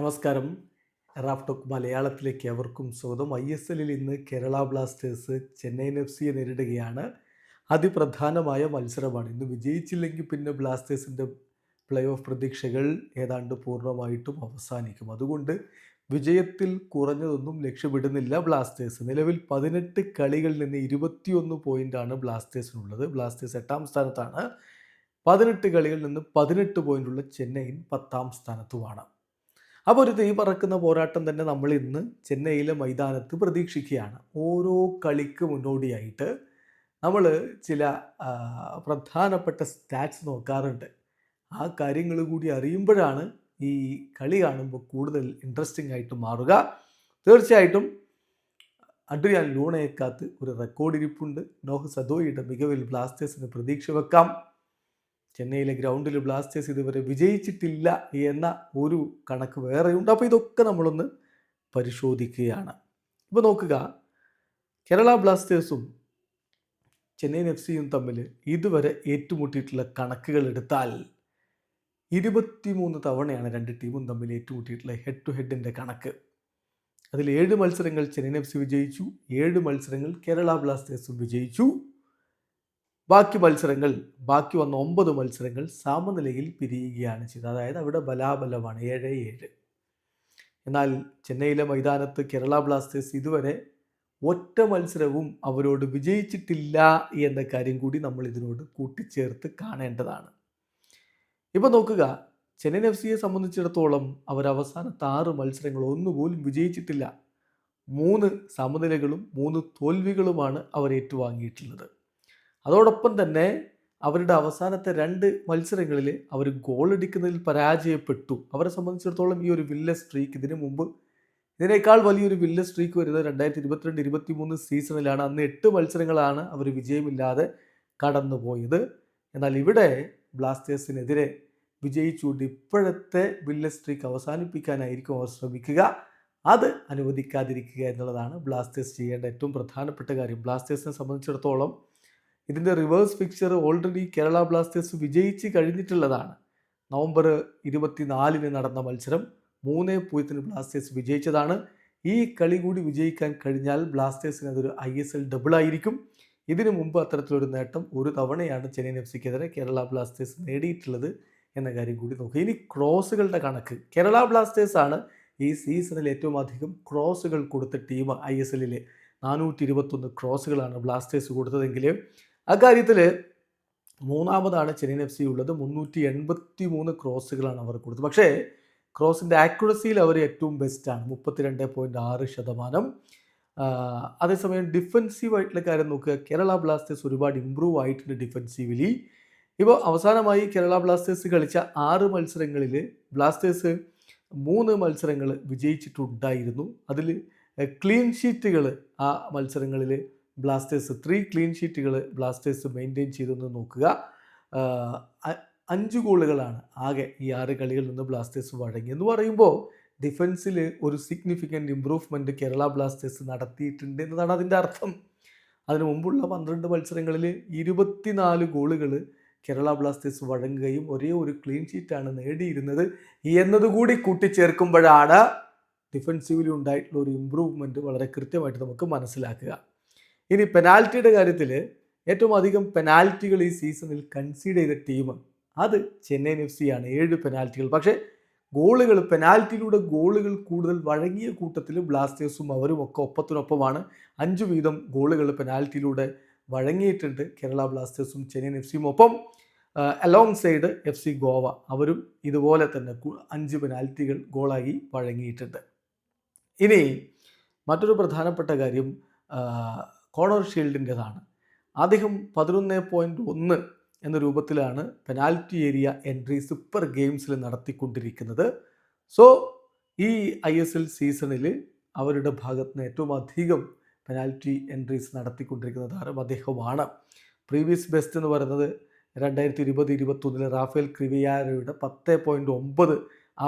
നമസ്കാരം. Raf talk മലയാളത്തിലേക്ക് അവർക്കും സ്വാഗതം. ഐ എസ് എല്ലിൽ ഇന്ന് കേരള ബ്ലാസ്റ്റേഴ്സ് ചെന്നൈയിൻ എഫ് സിയെ നേരിടുകയാണ്. അതിപ്രധാനമായ മത്സരമാണ്. ഇന്ന് വിജയിച്ചില്ലെങ്കിൽ പിന്നെ ബ്ലാസ്റ്റേഴ്സിന്റെ പ്ലേ ഓഫ് പ്രതീക്ഷകൾ ഏതാണ്ട് പൂർണമായിട്ടും അവസാനിക്കും. അതുകൊണ്ട് വിജയത്തിൽ കുറഞ്ഞതൊന്നും ലക്ഷ്യമിടുന്നില്ല ബ്ലാസ്റ്റേഴ്സ്. നിലവിൽ പതിനെട്ട് കളികളിൽ നിന്ന് ഇരുപത്തിയൊന്ന് പോയിന്റാണ് ബ്ലാസ്റ്റേഴ്സിനുള്ളത്. ബ്ലാസ്റ്റേഴ്സ് എട്ടാം സ്ഥാനത്താണ്. പതിനെട്ട് കളികളിൽ നിന്ന് പതിനെട്ട് പോയിന്റുള്ള ചെന്നൈയിൻ പത്താം സ്ഥാനത്തുമാണ്. അപ്പോൾ ഒരു തീ പറക്കുന്ന പോരാട്ടം തന്നെ നമ്മൾ ഇന്ന് ചെന്നൈയിലെ മൈതാനത്ത് പ്രതീക്ഷിക്കുകയാണ്. ഓരോ കളിക്ക് മുന്നോടിയായിട്ട് നമ്മൾ ചില പ്രധാനപ്പെട്ട സ്റ്റാറ്റ്സ് നോക്കാറുണ്ട്. ആ കാര്യങ്ങൾ കൂടി അറിയുമ്പോഴാണ് ഈ കളി കാണുമ്പോൾ കൂടുതൽ ഇൻട്രസ്റ്റിംഗ് ആയിട്ട് മാറുക. തീർച്ചയായിട്ടും അഡ്രിയാൻ ലൂണയെക്കാത്ത് ഒരു റെക്കോർഡ് ഇരിപ്പുണ്ട് നോഹ് സദോയുടെ മികവിൽ ബ്ലാസ്റ്റേഴ്സിന് പ്രതീക്ഷ വെക്കാം. ചെന്നൈയിലെ ഗ്രൗണ്ടിൽ ബ്ലാസ്റ്റേഴ്സ് ഇതുവരെ വിജയിച്ചിട്ടില്ല എന്ന ഒരു കണക്ക് വേറെയുണ്ട്. അപ്പോൾ ഇതൊക്കെ നമ്മളൊന്ന് പരിശോധിക്കുകയാണ്. ഇപ്പോൾ നോക്കുക കേരള ബ്ലാസ്റ്റേഴ്സും ചെന്നൈയിൻ എഫ് സിയും തമ്മിൽ ഇതുവരെ ഏറ്റുമുട്ടിയിട്ടുള്ള കണക്കുകൾ എടുത്താൽ ഇരുപത്തിമൂന്ന് തവണയാണ് രണ്ട് ടീമും തമ്മിൽ ഏറ്റുമുട്ടിയിട്ടുള്ള ഹെഡ് ടു ഹെഡിന്റെ കണക്ക്. അതിൽ ഏഴ് മത്സരങ്ങൾ ചെന്നൈയിൻ എഫ് സി വിജയിച്ചു ഏഴ് മത്സരങ്ങൾ കേരള ബ്ലാസ്റ്റേഴ്സും വിജയിച്ചു. ബാക്കി മത്സരങ്ങൾ ബാക്കി വന്ന ഒമ്പത് മത്സരങ്ങൾ സമനിലയിൽ പിരിയുകയാണ് ചെയ്തത്. അതായത് അവിടെ ബലാബലമാണ് ഏഴ് ഏഴ്. എന്നാൽ ചെന്നൈയിലെ മൈതാനത്ത് കേരള ബ്ലാസ്റ്റേഴ്സ് ഇതുവരെ ഒറ്റ മത്സരവും അവരോട് വിജയിച്ചിട്ടില്ല എന്ന കാര്യം കൂടി നമ്മൾ ഇതിനോട് കൂട്ടിച്ചേർത്ത് കാണേണ്ടതാണ്. ഇപ്പോൾ നോക്കുക ചെന്നൈ എഫ് സിയെ സംബന്ധിച്ചിടത്തോളം അവർ അവസാനത്തെ ആറ് മത്സരങ്ങൾ ഒന്നുപോലും വിജയിച്ചിട്ടില്ല. മൂന്ന് സമനിലകളും മൂന്ന് തോൽവികളുമാണ് അവർ ഏറ്റുവാങ്ങിയിട്ടുള്ളത്. അതോടൊപ്പം തന്നെ അവരുടെ അവസാനത്തെ രണ്ട് മത്സരങ്ങളിൽ അവർ ഗോൾ അടിക്കുന്നതിൽ പരാജയപ്പെട്ടു. അവരെ സംബന്ധിച്ചിടത്തോളം ഈ ഒരു വില്ല സ്ട്രീക്ക് ഇതിനു മുമ്പ് ഇതിനേക്കാൾ വലിയൊരു വില്ല സ്ട്രീക്ക് വരുന്നത് രണ്ടായിരത്തി ഇരുപത്തിരണ്ട് ഇരുപത്തി മൂന്ന് സീസണിലാണ് അന്ന് എട്ട് മത്സരങ്ങളാണ് അവർ വിജയമില്ലാതെ കടന്നുപോയത്. എന്നാൽ ഇവിടെ ബ്ലാസ്റ്റേഴ്സിനെതിരെ വിജയിച്ചുകൊണ്ട് ഇപ്പോഴത്തെ വില്ല സ്ട്രീക്ക് അവസാനിപ്പിക്കാനായിരിക്കും അവർ ശ്രമിക്കുക. അത് അനുവദിക്കാതിരിക്കുക എന്നുള്ളതാണ് ബ്ലാസ്റ്റേഴ്സ് ചെയ്യേണ്ട ഏറ്റവും പ്രധാനപ്പെട്ട കാര്യം. ബ്ലാസ്റ്റേഴ്സിനെ സംബന്ധിച്ചിടത്തോളം ഇതിന്റെ reverse picture already Kerala Blasters വിജയിച്ച് കഴിഞ്ഞിട്ടുള്ളതാണ്. നവംബർ ഇരുപത്തിനാലിന് നടന്ന മത്സരം മൂന്നേ പൂജ്യത്തിന് ബ്ലാസ്റ്റേഴ്സ് വിജയിച്ചതാണ്. ഈ കളി കൂടി വിജയിക്കാൻ കഴിഞ്ഞാൽ ബ്ലാസ്റ്റേഴ്സിന് അതൊരു ഐ എസ് എൽ ഡബിളായിരിക്കും ഇതിനു മുമ്പ് അത്തരത്തിലൊരു നേട്ടം ഒരു തവണയാണ് ചെന്നൈയിൻ എഫ് സിക്കെതിരെ കേരള ബ്ലാസ്റ്റേഴ്സ് നേടിയിട്ടുള്ളത് എന്ന കാര്യം കൂടി നോക്കുക ഇനി ക്രോസുകളുടെ കണക്ക്. കേരള ബ്ലാസ്റ്റേഴ്സാണ് ഈ സീസണിൽ ഏറ്റവും അധികം ക്രോസുകൾ കൊടുത്ത ടീം ഐ എസ് എല്ലിൽ നാനൂറ്റി ഇരുപത്തൊന്ന് ക്രോസുകളാണ് ബ്ലാസ്റ്റേഴ്സ് കൊടുത്തതെങ്കിൽ അക്കാര്യത്തിൽ മൂന്നാമതാണ് ചെന്നൈയിൻ എഫ് സി ഉള്ളത് മുന്നൂറ്റി എൺപത്തി മൂന്ന് ക്രോസുകളാണ് അവർ കൊടുത്തത്. പക്ഷേ ക്രോസിന്റെ ആക്യുറസിയിൽ അവർ ഏറ്റവും ബെസ്റ്റാണ്. മുപ്പത്തിരണ്ട് പോയിന്റ് ആറ് ശതമാനം. അതേസമയം ഡിഫെൻസീവ് ആയിട്ടുള്ള കാര്യം നോക്കുക. കേരള ബ്ലാസ്റ്റേഴ്സ് ഒരുപാട് ഇമ്പ്രൂവ് ആയിട്ടുണ്ട് ഡിഫെൻസീവലി. ഇപ്പോൾ അവസാനമായി കേരള ബ്ലാസ്റ്റേഴ്സ് കളിച്ച ആറ് മത്സരങ്ങളിൽ ബ്ലാസ്റ്റേഴ്സ് മൂന്ന് മത്സരങ്ങൾ വിജയിച്ചിട്ടുണ്ടായിരുന്നു. അതിൽ ക്ലീൻ ഷീറ്റുകൾ ആ മത്സരങ്ങളിൽ ബ്ലാസ്റ്റേഴ്സ് ത്രീ ക്ലീൻ ഷീറ്റുകൾ ബ്ലാസ്റ്റേഴ്സ് മെയിന്റെയിൻ ചെയ്തെന്ന് നോക്കുക. അഞ്ച് ഗോളുകളാണ് ആകെ ഈ ആറ് കളികളിൽ നിന്ന് ബ്ലാസ്റ്റേഴ്സ് വഴങ്ങി. എന്ന് പറയുമ്പോൾ ഡിഫൻസിൽ ഒരു സിഗ്നിഫിക്കന്റ് ഇമ്പ്രൂവ്മെന്റ് കേരള ബ്ലാസ്റ്റേഴ്സ് നടത്തിയിട്ടുണ്ട് എന്നതാണ് അതിന്റെ അർത്ഥം. അതിനു മുമ്പുള്ള പന്ത്രണ്ട് മത്സരങ്ങളിൽ ഇരുപത്തിനാല് ഗോളുകൾ കേരള ബ്ലാസ്റ്റേഴ്സ് വഴങ്ങുകയും ഒരേ ഒരു ക്ലീൻ ഷീറ്റാണ് നേടിയിരുന്നത്. എന്നതുകൂടി കൂട്ടിച്ചേർക്കുമ്പോഴാണ് ഡിഫൻസീവിലുണ്ടായിട്ടുള്ള ഒരു ഇമ്പ്രൂവ്മെന്റ് വളരെ കൃത്യമായിട്ട് നമുക്ക് മനസ്സിലാക്കുക. ഇനി പെനാൽറ്റിയുടെ കാര്യത്തിൽ ഏറ്റവും അധികം പെനാൽറ്റികൾ ഈ സീസണിൽ കൺസീഡ് ചെയ്ത ടീം അത് ചെന്നൈയിൻ എഫ് സി ആണ്. ഏഴ് പെനാൽറ്റികൾ പക്ഷേ ഗോളുകൾ പെനാൽറ്റിയിലൂടെ ഗോളുകൾ കൂടുതൽ വഴങ്ങിയ കൂട്ടത്തിൽ ബ്ലാസ്റ്റേഴ്സും അവരും ഒക്കെ ഒപ്പത്തിനൊപ്പമാണ്. അഞ്ച് വീതം ഗോളുകൾ പെനാൽറ്റിയിലൂടെ വഴങ്ങിയിട്ടുണ്ട് കേരള ബ്ലാസ്റ്റേഴ്സും ചെന്നൈയിൻ എഫ് സിയും. ഒപ്പം along side F C Goa അവരും ഇതുപോലെ തന്നെ അഞ്ച് പെനാൽറ്റികൾ ഗോളായി വഴങ്ങിയിട്ടുണ്ട്. ഇനി മറ്റൊരു പ്രധാനപ്പെട്ട കാര്യം കോണർ ഷീൽഡിന്റെതാണ്. അദ്ദേഹം പതിനൊന്ന് പോയിന്റ് ഒന്ന് എന്ന രൂപത്തിലാണ് പെനാൽറ്റി ഏരിയ എൻട്രി സൂപ്പർ ഗെയിംസിൽ നടത്തിക്കൊണ്ടിരിക്കുന്നത്. സോ ഈ ഐ എസ് എൽ സീസണിൽ അവരുടെ ഭാഗത്ത് നിന്ന് ഏറ്റവും അധികം പെനാൽറ്റി എൻട്രീസ് നടത്തിക്കൊണ്ടിരിക്കുന്ന താരം അദ്ദേഹമാണ്. പ്രീവിയസ് ബെസ്റ്റ് എന്ന് പറയുന്നത് രണ്ടായിരത്തി ഇരുപത് ഇരുപത്തൊന്നിലെ റാഫേൽ ക്രിവിയാരയുടെ പത്ത് പോയിന്റ് ഒമ്പത്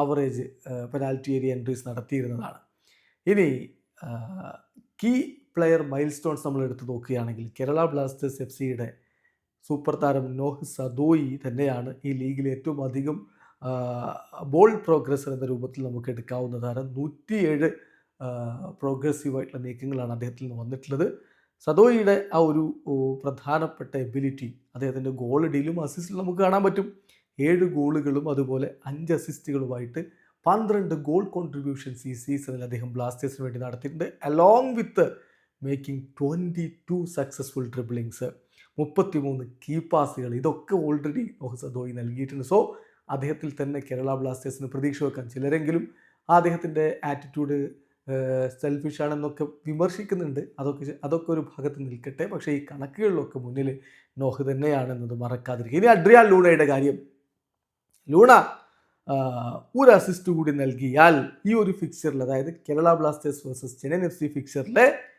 ആവറേജ് പെനാൽറ്റി ഏരിയ എൻട്രീസ് നടത്തിയിരുന്നതാണ്. ഇനി കീ പ്ലെയർ മൈൽ സ്റ്റോൺസ് നമ്മൾ എടുത്തു നോക്കുകയാണെങ്കിൽ കേരള ബ്ലാസ്റ്റേഴ്സ് എഫ് സിയുടെ സൂപ്പർ താരം നോഹ് സദോയി തന്നെയാണ് ഈ ലീഗിൽ ഏറ്റവും അധികം ബോൾ പ്രോഗ്രസർ എന്ന രൂപത്തിൽ നമുക്ക് എടുക്കാവുന്നതാണ് നൂറ്റിയേഴ് പ്രോഗ്രസീവായിട്ടുള്ള നീക്കങ്ങളാണ് അദ്ദേഹത്തിൽ നിന്ന് വന്നിട്ടുള്ളത്. സദോയിയുടെ ആ ഒരു പ്രധാനപ്പെട്ട എബിലിറ്റി അദ്ദേഹത്തിന്റെ ഗോൾ ഇടയിലും അസിസ്റ്റിലും നമുക്ക് കാണാൻ പറ്റും. ഏഴ് ഗോളുകളും അതുപോലെ അഞ്ച് അസിസ്റ്റുകളുമായിട്ട് പന്ത്രണ്ട് ഗോൾ കോൺട്രിബ്യൂഷൻസ് ഈ സീസണിൽ അദ്ദേഹം ബ്ലാസ്റ്റേഴ്സിന് വേണ്ടി നടത്തിയിട്ടുണ്ട്. Along with making twenty two successful dribblings മുപ്പത്തി മൂന്ന് കീ പാസുകൾ ഇതൊക്കെ ഓൾറെഡി സദോയി നൽകിയിട്ടുണ്ട്. സോ അദ്ദേഹത്തിൽ തന്നെ കേരള ബ്ലാസ്റ്റേഴ്സിന് പ്രതീക്ഷ വെക്കാൻ ചിലരെങ്കിലും അദ്ദേഹത്തിന്റെ ആറ്റിറ്റ്യൂഡ് സെൽഫിഷ് ആണെന്നൊക്കെ വിമർശിക്കുന്നുണ്ട്. അതൊക്കെ അതൊക്കെ ഒരു ഭാഗത്ത് നിൽക്കട്ടെ. പക്ഷേ ഈ കണക്കുകളിലൊക്കെ മുന്നിൽ നോഹ് തന്നെയാണെന്നത് മറക്കാതിരിക്കുക. ഇനി അഡ്രിയാൻ ലൂണയുടെ കാര്യം. ലൂണ ഒരു അസിസ്റ്റ് കൂടി നൽകിയാൽ ഈ ഒരു ഫിക്സറിൽ അതായത് Kerala Blasters versus Chennai F C ഫിക്ചറിലെ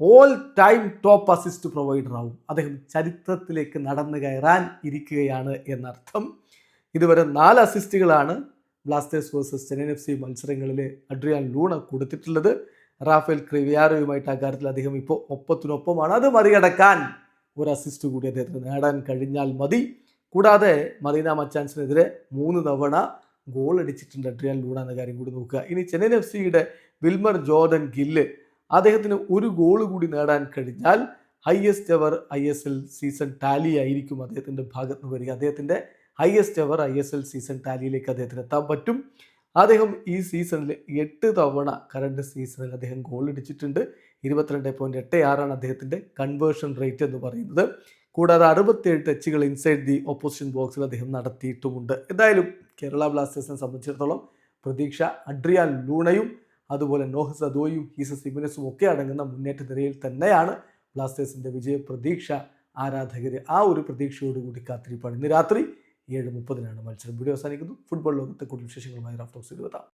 all time top assist provider ആവും. അദ്ദേഹം ചരിത്രത്തിലേക്ക് നടന്നു കയറാൻ ഇരിക്കുകയാണ് എന്നർത്ഥം. ഇതുവരെ നാല് അസിസ്റ്റുകളാണ് Blasters versus Chennaiyin F C മത്സരങ്ങളിൽ അഡ്രിയാൻ ലൂണ കൊടുത്തിട്ടുള്ളത്. റാഫേൽ ക്രിവിയാരോയുമായിട്ട് ആ കാര്യത്തിൽ അദ്ദേഹം ഇപ്പോൾ ഒപ്പത്തിനൊപ്പമാണ്. അത് മറികടക്കാൻ ഒരു അസിസ്റ്റ് കൂടി അദ്ദേഹത്തിന് നേടാൻ കഴിഞ്ഞാൽ മതി. കൂടാതെ മറീന മച്ചാൻസിനെതിരെ മൂന്ന് തവണ ഗോൾ അടിച്ചിട്ടുണ്ട് അഡ്രിയാൻ ലൂണ എന്ന കാര്യം കൂടി നോക്കുക. ഇനി ചെന്നൈൻ എഫ് സിയുടെ വിൽമർ ജോർദൻ ഗില്ല് അദ്ദേഹത്തിന് ഒരു ഗോൾ കൂടി നേടാൻ കഴിഞ്ഞാൽ highest ever I S L season tally ആയിരിക്കും അദ്ദേഹത്തിന്റെ ഭാഗത്ത് നിന്ന് വരിക. അദ്ദേഹത്തിന്റെ highest ever I S L season ടാലിയിലേക്ക് അദ്ദേഹത്തിന് എത്താൻ പറ്റും. അദ്ദേഹം ഈ സീസണിൽ എട്ട് തവണ കറണ്ട് സീസണിൽ അദ്ദേഹം ഗോൾ അടിച്ചിട്ടുണ്ട് ഇരുപത്തിരണ്ട് പോയിന്റ് എട്ട് ആറാണ് അദ്ദേഹത്തിന്റെ കൺവേർഷൻ റേറ്റ് എന്ന് പറയുന്നത്. കൂടാതെ അറുപത്തിയേഴ് ടച്ചുകൾ ഇൻസൈഡ് ദി ഓപ്പോസിഷൻ ബോക്സിൽ അദ്ദേഹം നടത്തിയിട്ടുമുണ്ട്. എന്തായാലും കേരള ബ്ലാസ്റ്റേഴ്സിനെ സംബന്ധിച്ചിടത്തോളം പ്രതീക്ഷ അഡ്രിയാൻ ലൂണയും അതുപോലെ നോഹ് സദോയും ഹീസ സിമിനസും ഒക്കെ അടങ്ങുന്ന മുന്നേറ്റ നിരയിൽ തന്നെയാണ് ബ്ലാസ്റ്റേഴ്സിന്റെ വിജയ പ്രതീക്ഷ ആരാധകർ ആ ഒരു പ്രതീക്ഷയോടുകൂടി കാത്തിരിപ്പാണ്. ഇന്ന് രാത്രി ഏഴ് മുപ്പതിനാണ് മത്സരം. വീഡിയോ അവസാനിക്കുന്നു. ഫുട്ബോൾ ലോകത്തെ കൂടുതൽ വിശേഷങ്ങളുമായി റാഫ്റ്റോക്സ് ഇരുപതാം.